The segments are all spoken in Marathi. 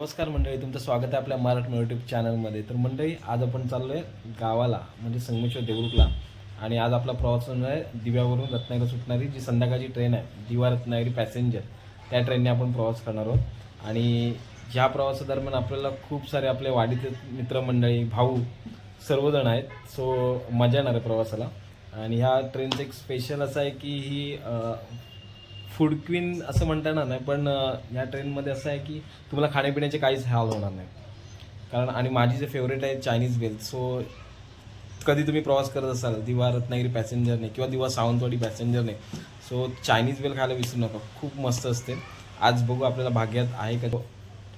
नमस्कार मंडळी तुमचं स्वागत आहे आपल्या मराठी यूट्यूब चॅनलमध्ये. तर मंडळी आज आपण चाललो आहे गावाला म्हणजे संगमेश्वर देवरुखला आणि आज आपला प्रवास होणार आहे दिव्यावरून रत्नागिरी सुटणारी जी संध्याकाळची ट्रेन आहे दिवा रत्नागिरी पॅसेंजर त्या ट्रेनने आपण प्रवास करणार आहोत. आणि ह्या प्रवासादरम्यान आपल्याला खूप सारे आपले वाडीचे मित्रमंडळी भाऊ सर्वजण आहेत सो मजा येणार आहे प्रवासाला. आणि ह्या ट्रेनचं एक स्पेशल असं आहे की ही फूड क्वीन असं म्हणता येणार नाही पण या ट्रेनमध्ये असं आहे की तुम्हाला खाण्यापिण्याचे काहीच हाल होणार नाही. कारण आणि माझी जे फेवरेट आहे चायनीज वेल सो कधी तुम्ही प्रवास करत असाल दिवा रत्नागिरी पॅसेंजरने किंवा दिवा सावंतवाडी पॅसेंजरने सो चायनीज वेल खायला विसरू नका. खूप मस्त असते. आज बघू आपल्याला भाग्यात आहे का?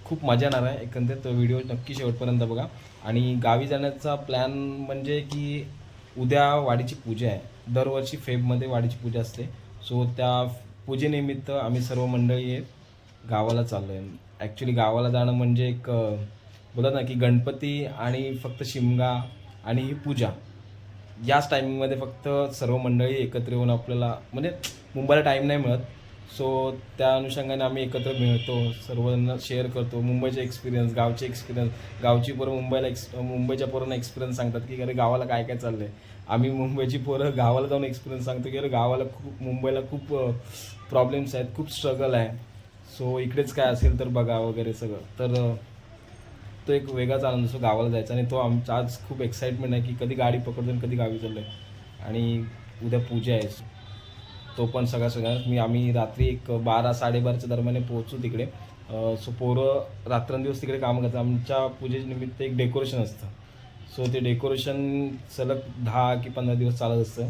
खूप मजा येणार आहे. एकंदरीत तो व्हिडिओ नक्की शेवटपर्यंत बघा. आणि गावी जाण्याचा प्लॅन म्हणजे की उद्या वाडीची पूजा आहे. दरवर्षी फेबमध्ये वाडीची पूजा असते. सो त्या पूजेनिमित्त आम्ही सर्व मंडळी गावाला चाललो आहे ॲक्च्युली गावाला जाणं म्हणजे एक अं, बोलतात ना की गणपती आणि फक्त शिमगा आणि ही पूजा. याच टायमिंगमध्ये फक्त सर्व मंडळी एकत्र येऊन आपल्याला म्हणजे मुंबईला टाईम नाही मिळत. सो त्या अनुषंगाने आम्ही एकत्र मिळतो सर्वांना शेअर करतो. मुंबईचे एक्सपिरियन्स गावचे एक्सपिरियन्स गावची पोरं मुंबईला एक्स मुंबईच्या पोरांना एक्सपिरियन्स सांगतात की अरे गावाला काय काय चाललं आहे आम्ही मुंबईची पोरं गावाला जाऊन एक्सपिरियन्स सांगतो की अरे गावाला खूप मुंबईला खूप प्रॉब्लेम्स आहेत खूप स्ट्रगल आहे. सो इकडेच काय असेल तर बघा वगैरे सगळं. तर तो एक वेगळाच आनंद असतो गावाला जायचा. आणि तो आमचा आज खूप एक्साइटमेंट आहे की कधी गाडी पकडतो आणि कधी गावी चाललो आहे आणि उद्या पूजा आहे. तो पण सगळा सगळ्या मी आम्ही रात्री एक बारा साडेबाराच्या दरम्यान पोहोचू तिकडे. सो पोरं रात्रंदिवस तिकडे काम करतात. आमच्या पूजेनिमित्त एक डेकोरेशन असतं. सो ते डेकोरेशन सलग दहा की पंधरा दिवस चालत असतं.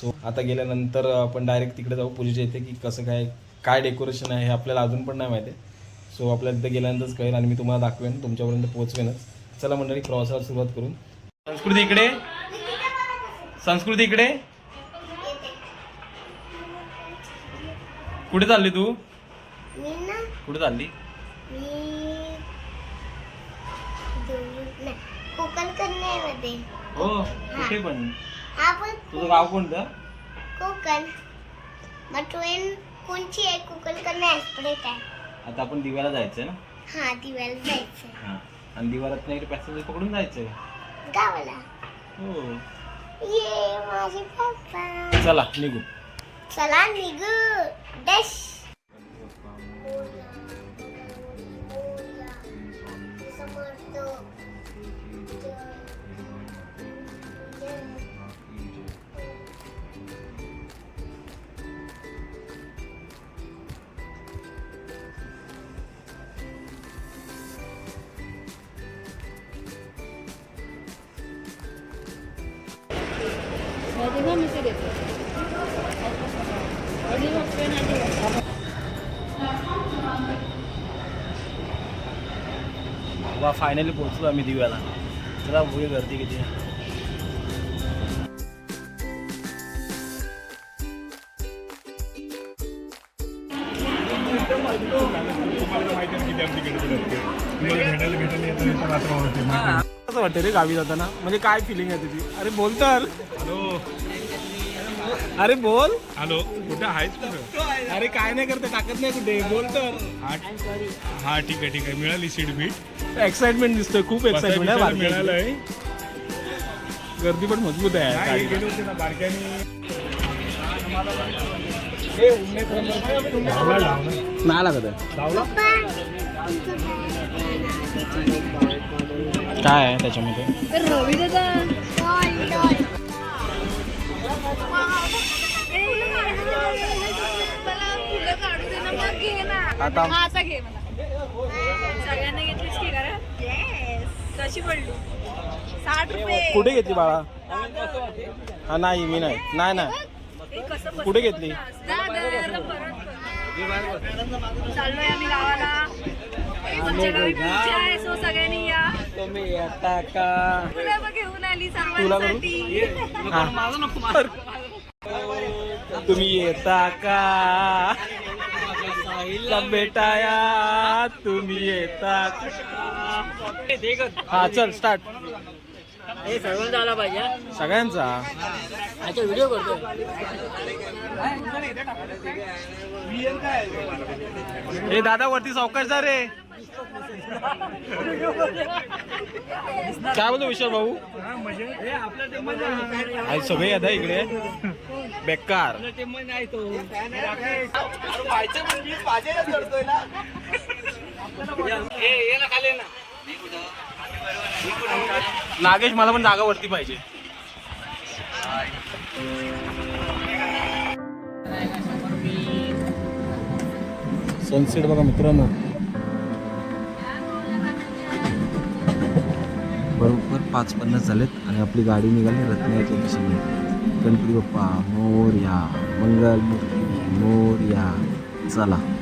सो आता गेल्यानंतर आपण डायरेक्ट तिकडे जाऊ पूजेच्या इथे की कसं काय काय डेकोरेशन आहे हे आपल्याला अजून पण नाही माहिती. आहे सो आपल्याला तिथे गेल्यानंतरच कळेल आणि मी तुम्हाला दाखवेन तुमच्यापर्यंत पोहोचवेनच. चला मंडळी प्रवासाला सुरुवात करून. संस्कृती इकडे? संस्कृती इकडे? कुठे चालली तू? कुठे चालली? कोकण कन्यामध्ये. हो कुठे पण. आपण तुझं गाव कोणतं? कोकण. मग ट्रेन कोणची आहे कोकण कन्या? एक्सप्रेस आहे आता आपण दिव्याला जायचंय ना? हा दिव्याला जायचं हां. आणि दिवा रत्नागिरी पॅसेंजर पकडून जायचंय. गावाला? हो. ये माझे पप्पा. चला निघू. चला निघू. डश. वा फायनली पोहोचलो आम्ही दिव्याला. चला बघूया गर्दी किती वाटतं रे गावी जाताना. म्हणजे काय फिलिंग आहे तुझी अरे बोल तर हॅलो. अरे बोल. हॅलो कुठे आहेस कुठं? अरे काय नाही करते टाकत नाही कुठे. बोल तर. हा हा ठीक आहे ठीक आहे. मिळाली सीट बीट एक्साइटमेंट दिसतोय खूप एक्साइटमेंट आहे बारक्याची. मिळालंय. गर्दी पण मजबूत आहे काय गाडीला. गेले होते ना बारक्याने. नाही लागत आहे. काय आहे त्याच्यामध्ये? रवी दादा. आता- हा असा घे मला. सगळ्यांना घेतलीस की करा कशी पडली? साठ रुपये. कुठे घेतली बाळा? हा नाही मी नाही. नाही बसलं कुठे घेतली? ना. चाललोय आम्ही गावाला. सगळ्यांनी या. तुम्ही येता का? आली? सर्वांसाठी. तुम्ही येता का? बेटाया तुम्ही येता? हा चल स्टार्ट सर्वांचा आला पाहिजे सगळ्यांचा? अच्छा व्हिडिओ करतो हे दादा वरती सावकाश जा रे. काय बोलतो विशाल भाऊ? आज सगळे आहे इकडे. बेकार. नागेश मला पण जागा वरती पाहिजे. सनसेट बघा मित्रांनो. बरोबर पाच पन्नास झालेत आणि आपली गाडी निघाली रत्नाच्या दिशेने. गणपती बाप्पा मोर्या मंगल मूर्ती मोर्या. चला.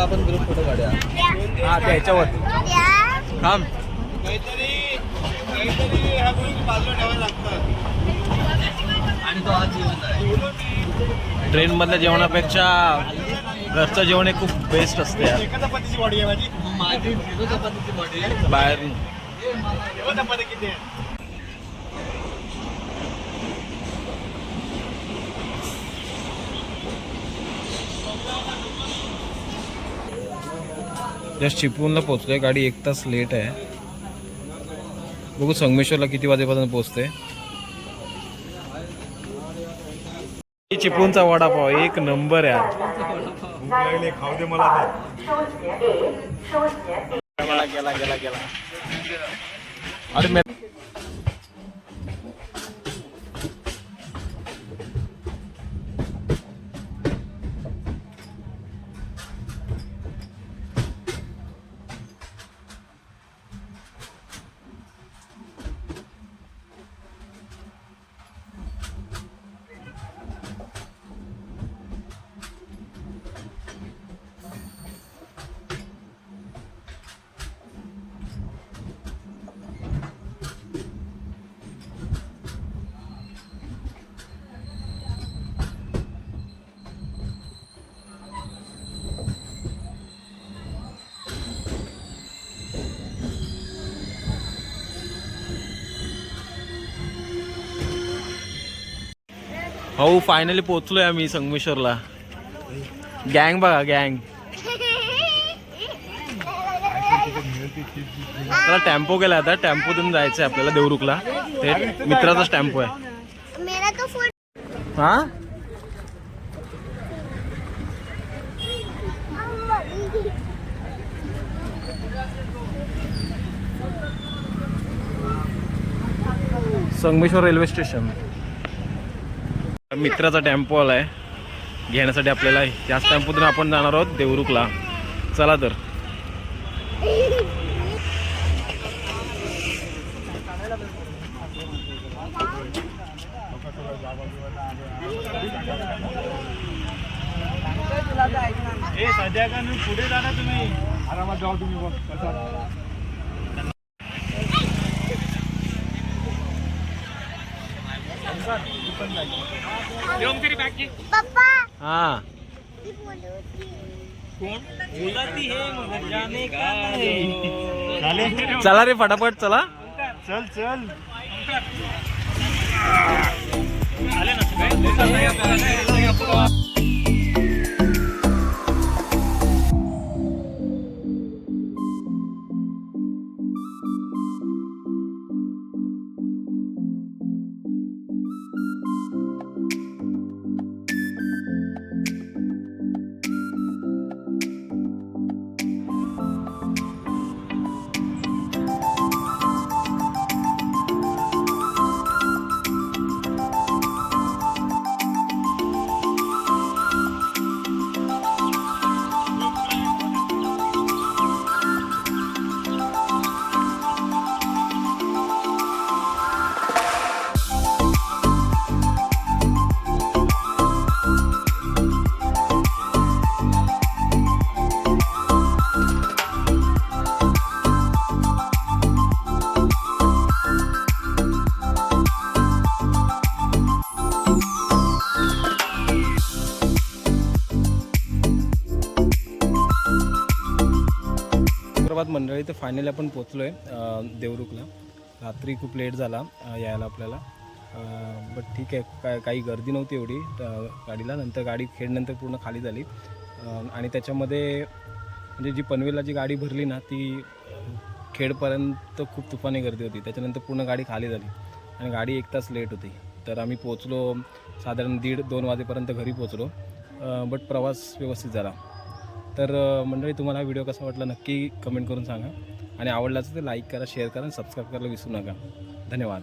आपण ग्रुप फोटो काढूया. हा त्याच्यावर या थांब. ट्रेन मधल्या जेवणापेक्षा घरचं जेवण हे खूप बेस्ट असते यार. बाहेर जस्ट चिपळूणला पोहोचलोय. गाडी एक तास लेट आहे. बघू संगमेश्वरला किती वाजेपर्यंत पोहोचते चिपळूणचा वडापाव एक नंबर आहे खाऊ दे मला गेला गेला गेला गेला अरे हो फायनली पोहोचलोय आम्ही संगमेश्वरला. गँग बघा गँग त्याला टेम्पो गेला आता. टेम्पोतून जायचं आहे आपल्याला देवरुखला. ते मित्राचाच टेम्पो आहे. हा? Sangameshwar railway station. मित्राचा टेम्पो आला आहे घेण्यासाठी आपल्याला त्याच टेम्पोतून आपण जाणार आहोत देवरुखला. चला तर. पुढे जाणार तुम्ही? आरामात जाऊ तुम्ही बघ कसा हा. चला रे फटाफट चला. चल चल. आले ना तुम्ही मंडळी तर फायनली आपण पोचलो आहे देवरुखला. रात्री खूप लेट झाला यायला आपल्याला. बट ठीक आहे काय काही गर्दी नव्हती एवढी गाडीला. नंतर गाडी खेडनंतर पूर्ण खाली झाली. आणि त्याच्यामध्ये म्हणजे जी पनवेलला जी गाडी भरली ना ती खेडपर्यंत खूप तुफानी गर्दी होती. त्याच्यानंतर पूर्ण गाडी खाली झाली. आणि गाडी एक तास लेट होती. तर आम्ही पोचलो साधारण दीड दोन वाजेपर्यंत घरी पोचलो बट प्रवास व्यवस्थित झाला. तर मंडळी तुम्हाला हा व्हिडिओ कसा वाटला नक्की कमेंट करून सांगा. आणि आवडला तर लाईक करा शेअर करा आणि सबस्क्राईब करायला विसरू नका. धन्यवाद.